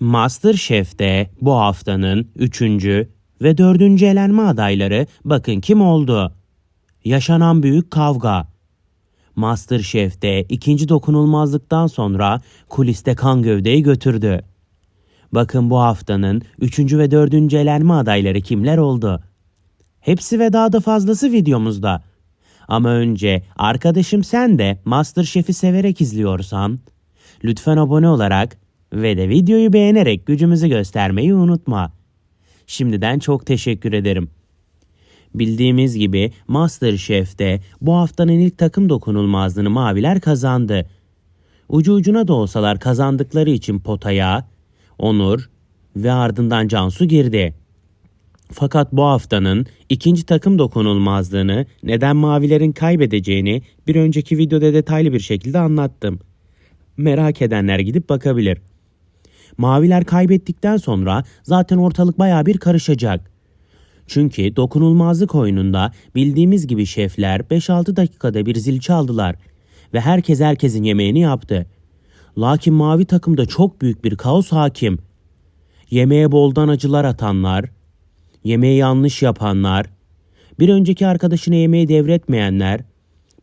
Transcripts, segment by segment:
Masterchef'te bu haftanın 3. ve 4. elenme adayları bakın kim oldu? Yaşanan büyük kavga. Masterchef'te ikinci dokunulmazlıktan sonra kuliste kan gövdeyi götürdü. Bakın bu haftanın 3. ve 4. elenme adayları kimler oldu? Hepsi ve daha da fazlası videomuzda. Ama önce arkadaşım sen de Masterchef'i severek izliyorsan lütfen abone olarak ve de videoyu beğenerek gücümüzü göstermeyi unutma. Şimdiden çok teşekkür ederim. Bildiğimiz gibi Masterchef'te bu haftanın ilk takım dokunulmazlığını maviler kazandı. Ucu ucuna da olsalar kazandıkları için potaya Onur ve ardından Cansu girdi. Fakat bu haftanın ikinci takım dokunulmazlığını neden mavilerin kaybedeceğini bir önceki videoda detaylı bir şekilde anlattım. Merak edenler gidip bakabilir. Maviler kaybettikten sonra zaten ortalık baya bir karışacak. Çünkü dokunulmazlık oyununda bildiğimiz gibi şefler 5-6 dakikada bir zil çaldılar ve herkes herkesin yemeğini yaptı. Lakin mavi takımda çok büyük bir kaos hakim. Yemeğe boldan acılar atanlar, yemeği yanlış yapanlar, bir önceki arkadaşına yemeği devretmeyenler,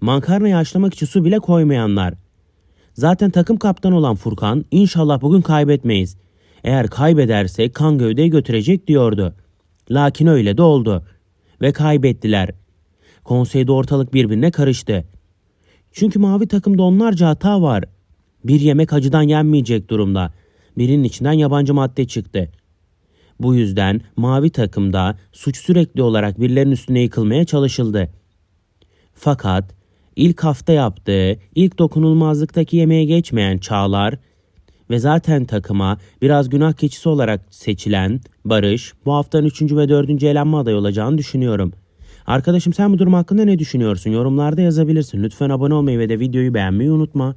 makarnayı haşlamak için su bile koymayanlar. Zaten takım kaptanı olan Furkan inşallah bugün kaybetmeyiz. Eğer kaybedersek kan gövdeyi götürecek diyordu. Lakin öyle de oldu. Ve kaybettiler. Konseyde ortalık birbirine karıştı. Çünkü mavi takımda onlarca hata var. Bir yemek acıdan yenmeyecek durumda. Birinin içinden yabancı madde çıktı. Bu yüzden mavi takımda suç sürekli olarak birilerinin üstüne yıkılmaya çalışıldı. Fakat ilk hafta yaptığı ilk dokunulmazlıktaki yemeğe geçmeyen Çağlar ve zaten takıma biraz günah keçisi olarak seçilen Barış bu haftanın 3. ve 4. elenme adayı olacağını düşünüyorum. Arkadaşım sen bu durum hakkında ne düşünüyorsun? Yorumlarda yazabilirsin. Lütfen abone olmayı ve de videoyu beğenmeyi unutma.